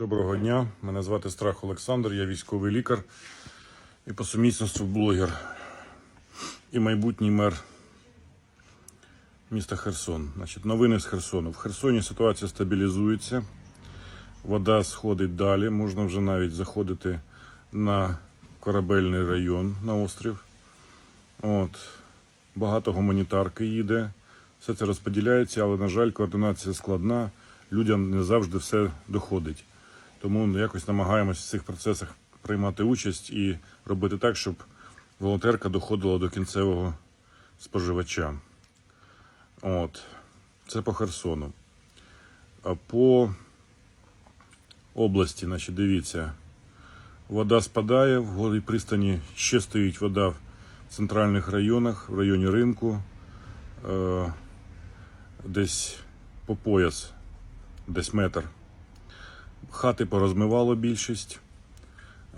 Доброго дня, мене звати Страх Олександр, я військовий лікар і по сумісництву блогер і майбутній мер міста Херсон. Значить, новини з Херсону. В Херсоні ситуація стабілізується, вода сходить далі, можна вже навіть заходити на корабельний район на острів. От. Багато гуманітарки їде, все це розподіляється, але, на жаль, координація складна, людям не завжди все доходить. Тому ну, якось намагаємось в цих процесах приймати участь і робити так, щоб волонтерка доходила до кінцевого споживача. От. Це по Херсону. А по області, значить, дивіться, вода спадає, в голій пристані ще стоїть вода в центральних районах, в районі ринку, е, десь по пояс, десь метр. Хати порозмивало більшість,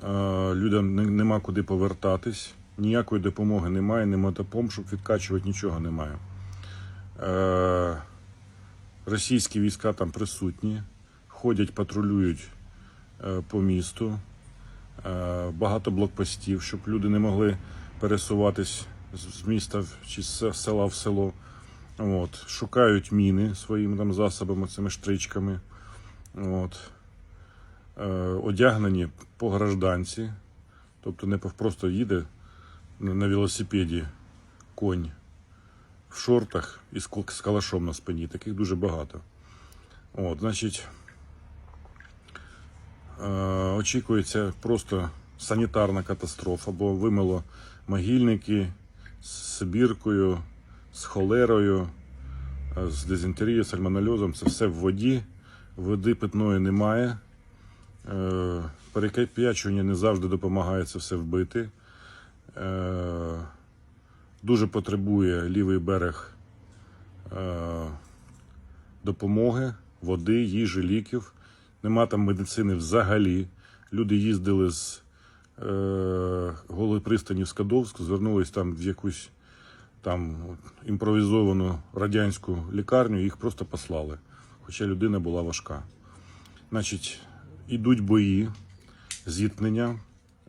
е, людям нема куди повертатись, ніякої допомоги немає, нема мотопом, щоб відкачувати, нічого немає. Е, Російські війська там присутні, ходять, патрулюють е, по місту, багато блокпостів, щоб люди не могли пересуватись з міста чи з села в село. От. Шукають міни своїми там засобами, цими штричками. От. Е, одягнені по гражданці, тобто не просто їде на велосипеді конь в шортах і з калашом на спині. Таких дуже багато. От, значить, е, очікується просто санітарна катастрофа, бо вимило могильники з Сибіркою, з холерою, е, з дизентерією, сальмонельозом. Це все в воді. Води питної немає. Е, Перекип'ячування не завжди допомагає це все вбити. Е, Дуже потребує лівий берег е, допомоги, води, їжі, ліків. Нема там медицини взагалі. Люди їздили з голої пристані в Скадовську, звернулись там в якусь там імпровізовану радянську лікарню, їх просто послали. Хоча людина була важка. Значить, ідуть бої, зіткнення.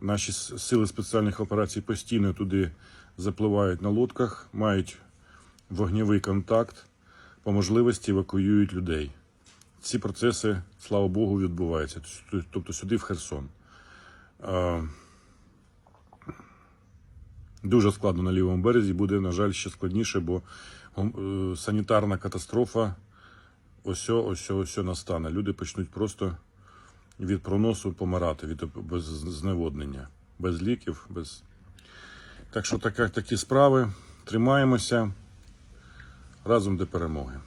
Наші сили спеціальних операцій постійно туди запливають на лодках, мають вогневий контакт, по можливості евакуюють людей. Ці процеси, слава Богу, відбуваються. Тобто сюди в Херсон. Дуже складно на лівому березі, буде, на жаль, ще складніше, бо е, санітарна катастрофа ось ось ось настане. Люди почнуть просто від проносу помирати, від без зневоднення, без ліків, без. Так що така, такі справи. Тримаємося разом до перемоги.